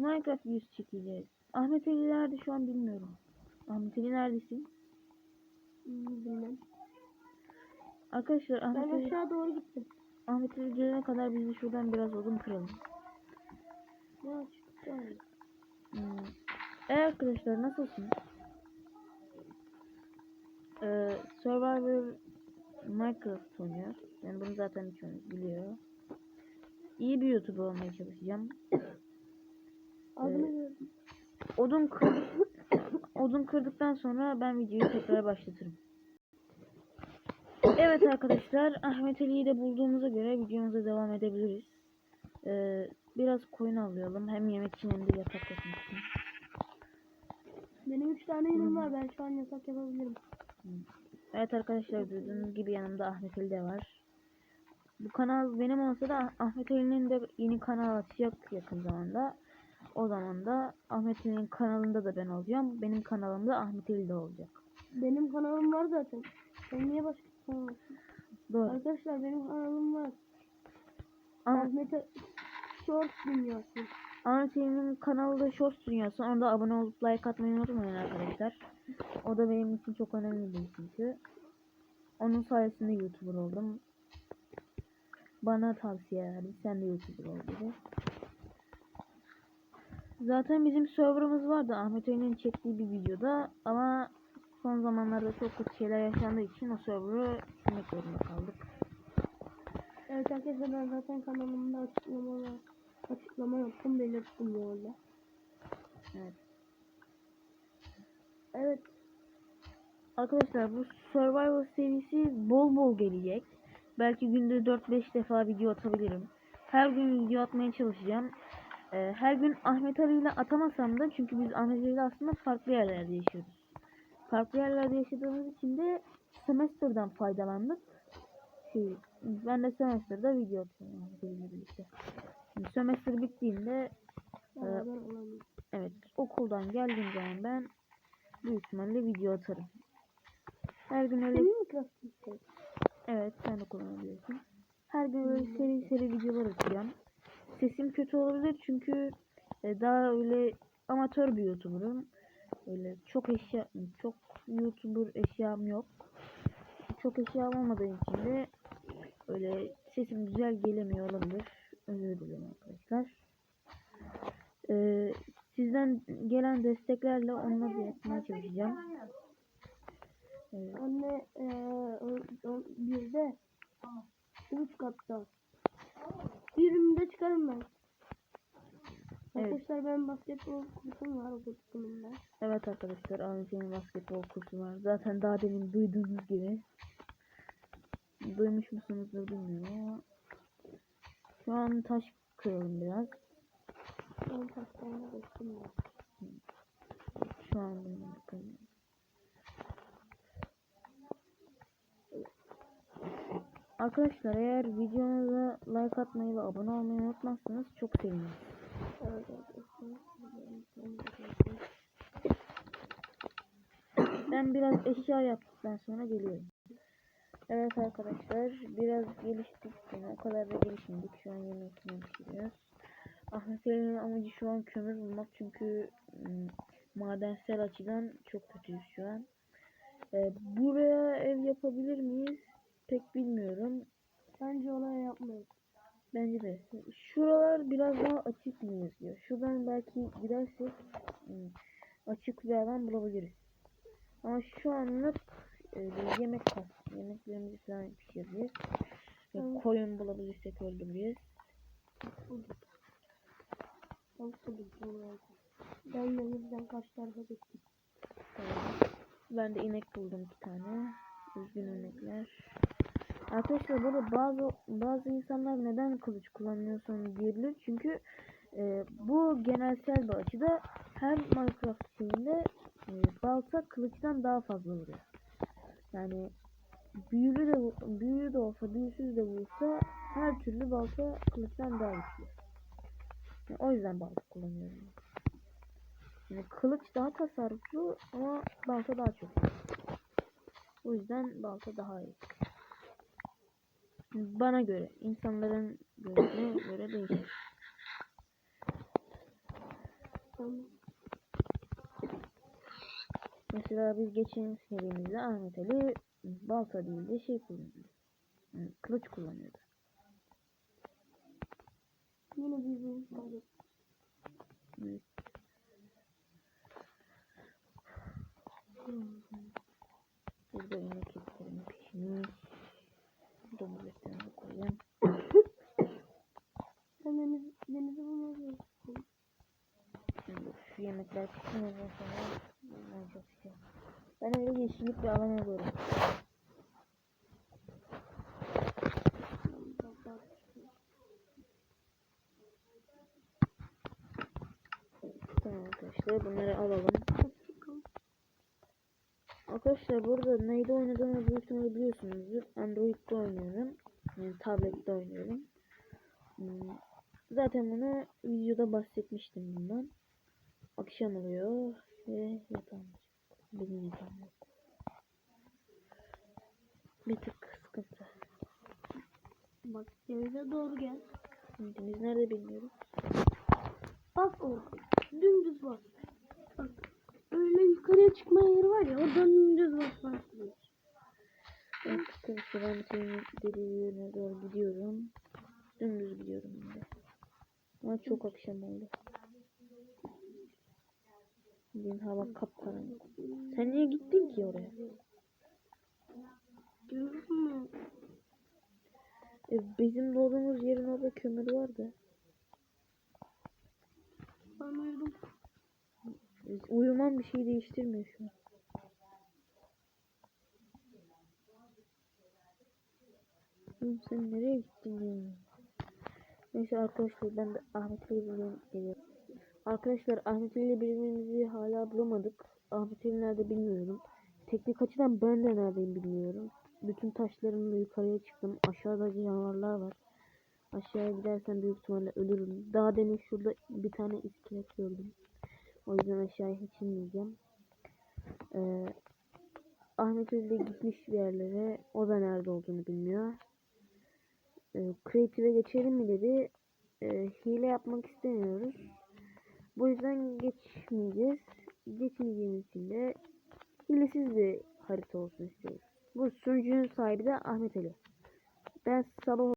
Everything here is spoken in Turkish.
Minecraft videosu çekeceğiz. Ahmet Ali nerede şu an bilmiyorum. Ahmet Ali neredesin? Hmm, Bilmem. Arkadaşlar Ben Ahmet Ali, aşağı doğru gittim. Ahmet Ali gelene kadar biz de şuradan biraz odun kıralım. Ya çıktı. Hmm. E arkadaşlar nasılsınız? Ee, Survivor Minecraft oynuyor. Yani bunu zaten birçoğunuz biliyor. İyi bir YouTuber olmaya çalışacağım. Ee. Odun kır odun kırdıktan sonra ben videoyu tekrar başlatırım. Evet arkadaşlar Ahmet Ali'yi de bulduğumuza göre videomuza devam edebiliriz. Ee, biraz koyun avlayalım. Hem yemek için hem de yatak yapmak için. Benim üç tane yünüm var. Ben şu an yatak yapabilirim. Evet arkadaşlar duyduğunuz gibi yanımda Ahmet Ali de var. Bu kanal benim olsa da Ahmet Ali'nin de yeni kanal açacak yakın zamanda. O zaman da Ahmet Ali'nin kanalında da ben olacağım. Benim kanalımda Ahmet Ali de olacak. Benim kanalım var zaten. Sen niye başka bir kanal açtın? Doğru. Arkadaşlar benim kanalım var. Ama Ahmet'e Short Dünyası. Ahmet Ali'nin kanalı da Shorts Dünyası. Ona da abone olup like atmayı unutmayın arkadaşlar. O da benim için çok önemli bir çünkü. Onun sayesinde YouTuber oldum. Bana tavsiye verdi. Sen de YouTuber ol dedi. Zaten bizim serverımız vardı Ahmet Ali'nin çektiği bir videoda ama son zamanlarda çok kötü şeyler yaşandığı için o server'ı silmek zorunda kaldık. Evet arkadaşlar ben zaten kanalımda açıklama açıklama yaptım belirttim bu arada. Evet. Evet. Arkadaşlar bu Survivor serisi bol bol gelecek. Belki günde 4-5 defa video atabilirim. Her gün video atmaya çalışacağım. Ee, her gün Ahmet Ali ile atamasam da çünkü biz Ahmet Ali ile aslında farklı yerlerde yaşıyoruz. Farklı yerlerde yaşadığımız için de semester'dan faydalandık. Şey, ben de semester'da video atıyorum Ahmet Ali ile birlikte. Şimdi semester bittiğinde olalım. evet okuldan geldiğim zaman ben büyük ihtimalle video atarım. Her gün öyle? Evet sen de kullanabiliyorsun. Her gün böyle seri seri videolar atacağım. Sesim kötü olabilir çünkü e, daha öyle amatör bir YouTuber'ım. Öyle çok eşya çok YouTuber eşyam yok. Çok eşyam olmadığı için de öyle sesim güzel gelemiyor olabilir. Özür dilerim arkadaşlar. Ee, sizden gelen desteklerle onları yapmaya çalışacağım. Ee, Anne o- bir de üç katta. Birimde çıkarım ben. Evet. Arkadaşlar ben basketbol kursum var okul takımında. Evet arkadaşlar Ahmet'in basketbol kursu var. Zaten daha demin duyduğunuz gibi. Duymuş musunuzdur bilmiyorum ama. Şu an taş kıralım biraz. Ben taşlarına geçtim ben. Şu an benim bakalım. Arkadaşlar eğer videomuza like atmayı ve abone olmayı unutmazsanız çok sevinirim. Ben biraz eşya yaptıktan sonra geliyorum. Evet arkadaşlar biraz geliştik yine o kadar da gelişmedik. Şu an yemek yemek. Ahmet Ali'nin amacı şu an kömür bulmak çünkü ım, madensel açıdan çok kötüyüz şu an. Ee, buraya ev yapabilir miyiz? Pek bilmiyorum. Bence olay yapmayın. Bence de. Şuralar biraz daha açık mı yazıyor? Şuradan belki gidersek ım, açık bir alan bulabiliriz. Ama şu anlık e, yemek kas. Yemeklerimizi falan pişireceğiz. Evet. koyun bulabilirsek öldüreceğiz. Ben de yüzden kaç tarafa gittim. Ben de inek buldum iki tane. Üzgün inekler. Arkadaşlar böyle bazı bazı insanlar neden kılıç kullanıyorsun diyebilir. Çünkü e, bu genelsel bir açıda her Minecraft şeyinde e, balta kılıçtan daha fazla vuruyor. Yani büyülü de büyülü de olsa büyüsüz de vursa her türlü balta kılıçtan daha güçlü. Yani o yüzden balta kullanıyorum. Yani kılıç daha tasarruflu ama balta daha çok. O yüzden balta daha iyi. Bana göre, insanların görüşüne göre değişir. Mesela biz geçen serimizde Ahmet Ali balta değil de şey kullanıyordu. Yani kılıç kullanıyordu. Yine kaybettik. Evet. Şu yemekler ondan sonra bundan çok şey. Ben öyle yeşillik bir alan alıyorum. Tamam arkadaşlar bunları alalım. Arkadaşlar burada neyde oynadığımı büyük ihtimalle biliyorsunuzdur. Android'de oynuyorum. Yani tablette oynuyorum. Hmm, Zaten bunu videoda bahsetmiştim bundan. Akşam oluyor ve yatağım. Benim yatağım yok. Bir tık sıkıntı. Bak denize doğru gel. Deniz nerede bilmiyorum. Bas orada. Dümdüz bas. Bak. Öyle yukarıya çıkma yeri var ya oradan dümdüz basmak gerekiyor. Evet arkadaşlar ben senin dediği yerine doğru gidiyorum. Dümdüz gidiyorum ben de. Ama çok akşam oldu. Bugün hava kapkaranlık. Sen niye gittin ki oraya? E, bizim doğduğumuz yerin orada kömür vardı. Ben uyudum. Uyumam bir şey değiştirmiyor şu an. Oğlum sen nereye gittin ya? Neyse arkadaşlar ben de Ahmet ile birlikte geliyorum. Arkadaşlar Ahmet ile birbirimizi hala bulamadık. Ahmet Ali nerede bilmiyorum. Teknik açıdan ben de neredeyim bilmiyorum. Bütün taşlarımla yukarıya çıktım. Aşağıda canavarlar var. Aşağıya gidersem büyük ihtimalle ölürüm. Daha demin şurada bir tane iskelet gördüm. O yüzden aşağıya hiç inmeyeceğim. Ee, Ahmet Ali de gitmiş bir yerlere. O da nerede olduğunu bilmiyor. Ee, Creative'e geçelim mi dedi. Ee, hile yapmak istemiyoruz. Bu yüzden geçmeyeceğiz. Geçmeyeceğimiz için de hilesiz bir harita olsun istiyoruz. Bu sunucunun sahibi de Ahmet Ali. Ben sabah